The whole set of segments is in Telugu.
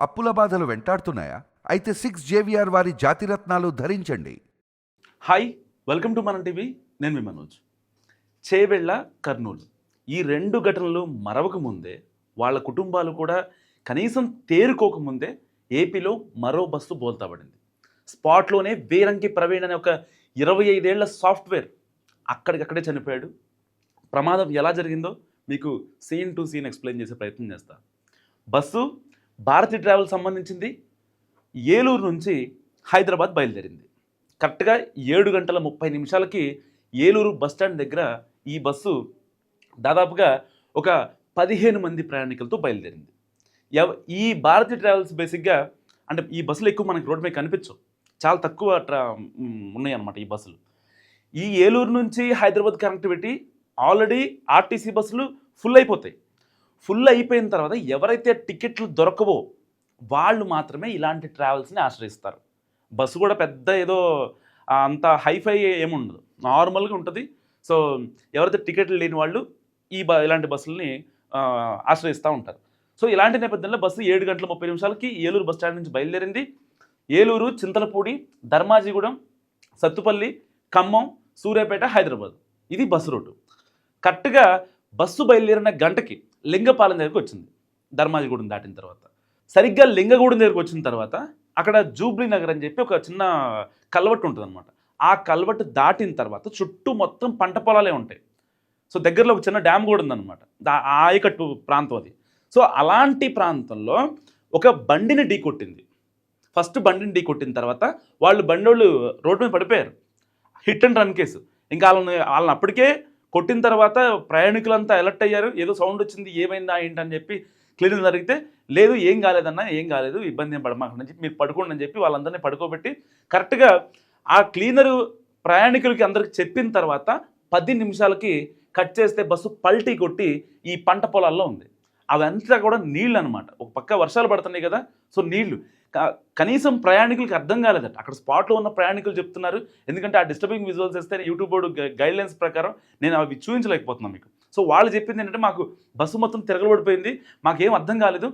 అప్పుల బాధలు వెంటాడుతున్నాయా? అయితే సిక్స్ జేవిఆర్ వారి జాతిరత్నాలు ధరించండి. హాయ్ వెల్కమ్ టు మన టీవీ. నేను మీ మనోజ్. చేవెళ్ళ కర్నూలు. ఈ రెండు ఘటనలు మరవక ముందే వాళ్ళ కుటుంబాలు కూడా కనీసం తేరుకోకముందే ఏపీలో మరో బస్సు బోల్తా పడింది స్పాట్లోనే వీరంకి ప్రవీణ్ అనే ఒక ఇరవై ఐదేళ్ళ సాఫ్ట్వేర్ అక్కడికక్కడే చనిపోయాడు. ప్రమాదం ఎలా జరిగిందో మీకు సీన్ టు సీన్ ఎక్స్ప్లెయిన్ చేసే ప్రయత్నం చేస్తా. బస్సు భారతి ట్రావెల్ సంబంధించింది ఏలూరు నుంచి హైదరాబాద్ బయలుదేరింది. కరెక్ట్గా ఏడు గంటల ముప్పై నిమిషాలకి ఏలూరు బస్ స్టాండ్ దగ్గర ఈ బస్సు దాదాపుగా ఒక పదిహేను మంది ప్రయాణికులతో బయలుదేరింది. ఎవ ఈ భారతి ట్రావెల్స్ బేసిక్గా అంటే ఈ బస్సులు ఎక్కువ మనకి రోడ్డు మీద కనిపించవు. చాలా తక్కువ ట్రా ఉన్నాయన్నమాట ఈ బస్సులు. ఈ ఏలూరు నుంచి హైదరాబాద్ కనెక్టివిటీ ఆల్రెడీ ఆర్టీసీ బస్సులు ఫుల్ అయిపోతాయి. ఫుల్ అయిపోయిన తర్వాత ఎవరైతే టికెట్లు దొరకవో వాళ్ళు మాత్రమే ఇలాంటి ట్రావెల్స్ని ఆశ్రయిస్తారు. బస్సు కూడా పెద్ద ఏదో అంత హైఫై ఏముండదు. నార్మల్గా ఉంటుంది. సో ఎవరైతే టికెట్లు లేని వాళ్ళు ఈ బ ఇలాంటి బస్సులని ఆశ్రయిస్తూ ఉంటారు. సో ఇలాంటి నేపథ్యంలో బస్సు ఏడు గంటల ముప్పై నిమిషాలకి ఏలూరు బస్ స్టాండ్ నుంచి బయలుదేరింది. ఏలూరు చింతలపూడి ధర్మాజీగూడెం సత్తుపల్లి ఖమ్మం సూర్యాపేట హైదరాబాద్. ఇది బస్సు రూటు. కరెక్ట్గా బస్సు బయలుదేరిన గంటకి లింగపాలెం దగ్గరికి వచ్చింది. ధర్మాజిగూడెం దాటిన తర్వాత. సరిగ్గా లింగగూడెం దగ్గరికి వచ్చిన తర్వాత అక్కడ జూబ్లీ నగర్ అని చెప్పి ఒక చిన్న కల్వట్టు ఉంటుంది అనమాట ఆ కల్వట్టు దాటిన తర్వాత చుట్టూ మొత్తం పంట పొలాలే ఉంటాయి. సో దగ్గరలో ఒక చిన్న డ్యామ్ కూడా ఉందన్నమాట. ఆ ఆయకట్టు ప్రాంతం అది. సో అలాంటి ప్రాంతంలో ఒక బండిని ఢీ కొట్టింది. ఫస్ట్ బండిని ఢీ కొట్టిన తర్వాత వాళ్ళు బండోళ్ళు రోడ్డు మీద పడిపోయారు. Hit and run case. ఇంకా వాళ్ళని వాళ్ళని అప్పటికే కొట్టిన తర్వాత ప్రయాణికులంతా అలర్ట్ అయ్యారు. ఏదో సౌండ్ వచ్చింది ఏమైందా ఏంటని చెప్పి క్లియర్ జరిగితే లేదు ఏం కాలేదన్నా ఏం కాలేదు ఇబ్బంది ఏం పడమాకండి చెప్పి మీరు పడుకోండి అని చెప్పి వాళ్ళందరినీ పడుకోబెట్టి కరెక్ట్గా ఆ క్లీనరు ప్రయాణికులకి అందరికి చెప్పిన తర్వాత పది నిమిషాలకి కట్ చేస్తే బస్సు పల్టీ కొట్టి ఈ పంట పొలాల్లో ఉంది. అవంతా కూడా నీళ్ళు అనమాట ఒక పక్క వర్షాలు పడుతున్నాయి కదా సో నీళ్ళు కనీసం ప్రయాణికులకి అర్థం కాలేదట. అక్కడ స్పాట్లో ఉన్న ప్రయాణికులు చెప్తున్నారు. ఎందుకంటే ఆ డిస్టర్బింగ్ విజువల్స్ వేస్తే యూట్యూబ్ బోర్డు గైడ్ లైన్స్ ప్రకారం నేను అవి చూపించలేకపోతున్నాను మీకు. సో వాళ్ళు చెప్పింది ఏంటంటే మాకు బస్సు మొత్తం తిరగబడిపోయింది. మాకేం అర్థం కాలేదు.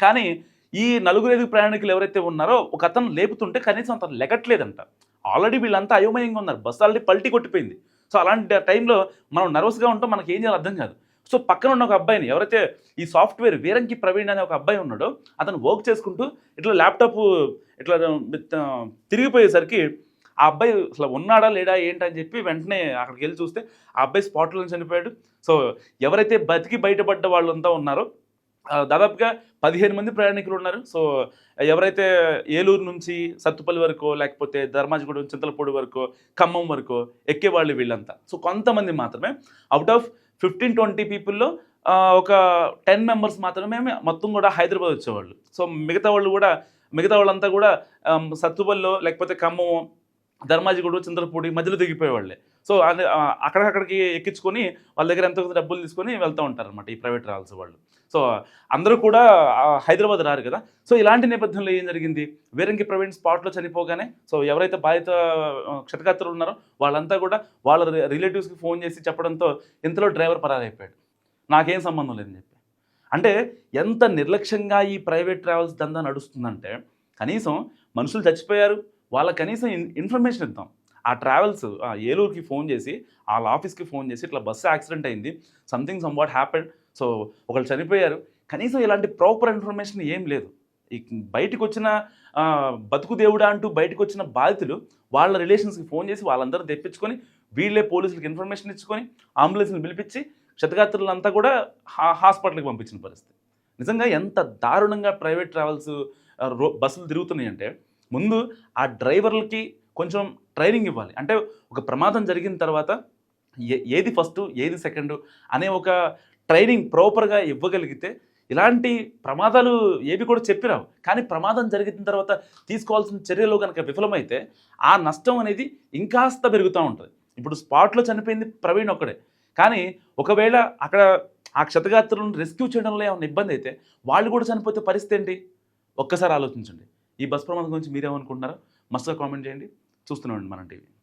కానీ ఈ నలుగురు ఐదు ప్రయాణికులు ఎవరైతే ఉన్నారో ఒక అతను లేపుతుంటే కనీసం అతను లెగట్లేదంట. ఆల్రెడీ వీళ్ళంతా అయోమయంగా ఉన్నారు. బస్సు ఆల్రెడీ పల్టీ కొట్టిపోయింది. సో అలాంటి టైంలో మనం నర్వస్గా ఉంటాం. మనకి ఏం చేయాలో అర్థం కాదు. సో పక్కన ఉన్న ఒక అబ్బాయిని ఎవరైతే ఈ సాఫ్ట్వేర్ వీరంకి ప్రవీణ్ అనే ఒక అబ్బాయి ఉన్నాడో అతను వర్క్ చేసుకుంటూ ఇట్లా ల్యాప్టాప్ ఇట్లా తిరిగిపోయేసరికి ఆ అబ్బాయి అసలు ఉన్నాడా లేడా ఏంటని చెప్పి వెంటనే అక్కడికి వెళ్ళి చూస్తే ఆ అబ్బాయి స్పాట్లో చనిపోయాడు. సో ఎవరైతే బతికి బయటపడ్డ వాళ్ళంతా ఉన్నారో దాదాపుగా పదిహేను మంది ప్రయాణికులు ఉన్నారు. సో ఎవరైతే ఏలూరు నుంచి సత్తుపల్లి వరకు లేకపోతే ధర్మాజిగూడెం చింతలపూడి వరకు ఖమ్మం వరకు ఎక్కేవాళ్ళు వీళ్ళంతా. సో కొంతమంది మాత్రమే అవుట్ ఆఫ్ ఫిఫ్టీన్ ట్వంటీ పీపుల్లో ఒక టెన్ మెంబర్స్ మాత్రమే మొత్తం కూడా హైదరాబాద్ వచ్చేవాళ్ళు. సో మిగతా వాళ్ళు కూడా మిగతా వాళ్ళంతా కూడా సత్తుపల్లో లేకపోతే ఖమ్మం ధర్మాజిగూడు చంద్రపూడి మధ్యలో దిగిపోయేవాళ్ళే. సో అది, అక్కడికక్కడికి ఎక్కించుకొని వాళ్ళ దగ్గర ఎంతో డబ్బులు తీసుకొని వెళ్తూ ఉంటారు అనమాట ఈ ప్రైవేట్ ట్రావెల్స్ వాళ్ళు. సో అందరూ కూడా హైదరాబాద్ రారు కదా. సో ఇలాంటి నేపథ్యంలో ఏం జరిగింది? వేరంగి ప్రవీణ్ స్పాట్లో చనిపోగానే సో ఎవరైతే బాధిత క్షతగాత్రులు ఉన్నారో వాళ్ళంతా కూడా వాళ్ళ రిలేటివ్స్కి ఫోన్ చేసి చెప్పడంతో ఇంతలో డ్రైవర్ పరారైపోయాడు. నాకేం సంబంధం లేదని చెప్పి. అంటే ఎంత నిర్లక్ష్యంగా ఈ ప్రైవేట్ ట్రావెల్స్ దందా నడుస్తుందంటే కనీసం మనుషులు చచ్చిపోయారు వాళ్ళ కనీసం ఇన్- ఇన్ఫర్మేషన్ ఇద్దాం. ఆ ట్రావెల్స్ ఆ ఏలూరుకి ఫోన్ చేసి వాళ్ళ ఆఫీస్కి ఫోన్ చేసి ఇట్లా బస్సు యాక్సిడెంట్ అయింది. Something somewhat happened so ఒకళ్ళు చనిపోయారు. కనీసం ఇలాంటి ప్రాపర్ ఇన్ఫర్మేషన్ ఏం లేదు. ఈ బయటకు వచ్చిన బతుకు దేవుడా అంటూ బయటకు వచ్చిన బాధితులు వాళ్ళ రిలేషన్స్కి ఫోన్ చేసి వాళ్ళందరూ తెప్పించుకొని వీళ్ళే పోలీసులకు ఇన్ఫర్మేషన్ ఇచ్చుకొని అంబులెన్స్ని పిలిపించి క్షతగాత్రులంతా కూడా హా హాస్పిటల్కి పంపించిన పరిస్థితి. నిజంగా ఎంత దారుణంగా ప్రైవేట్ ట్రావెల్స్ రో బస్సులు తిరుగుతున్నాయి అంటే ముందు ఆ డ్రైవర్లకి కొంచెం ట్రైనింగ్ ఇవ్వాలి. అంటే ఒక ప్రమాదం జరిగిన తర్వాత ఏ ఏది ఫస్ట్ ఏది సెకండ్ అనే ఒక ట్రైనింగ్ ప్రాపర్గా ఇవ్వగలిగితే ఇలాంటి ప్రమాదాలు ఏవి కూడా చెప్పిరావు. కానీ ప్రమాదం జరిగిన తర్వాత తీసుకోవాల్సిన చర్యలు కనుక విఫలమైతే ఆ నష్టం అనేది ఇంకాస్త పెరుగుతూ ఉంటుంది. ఇప్పుడు స్పాట్లో చనిపోయింది ప్రవీణ్ ఒక్కడే. కానీ ఒకవేళ అక్కడ ఆ క్షతగాత్రులను రెస్క్యూ చేయడంలో ఏమైనా ఇబ్బంది అయితే వాళ్ళు కూడా చనిపోతే పరిస్థితి ఏంటి? ఒక్కసారి ఆలోచించండి. ఈ బస్ ప్రమాదం గురించి మీరేమనుకుంటున్నారో? మస్తుగా కామెంట్ చేయండి. చూస్తున్నామండి మన టీవీ.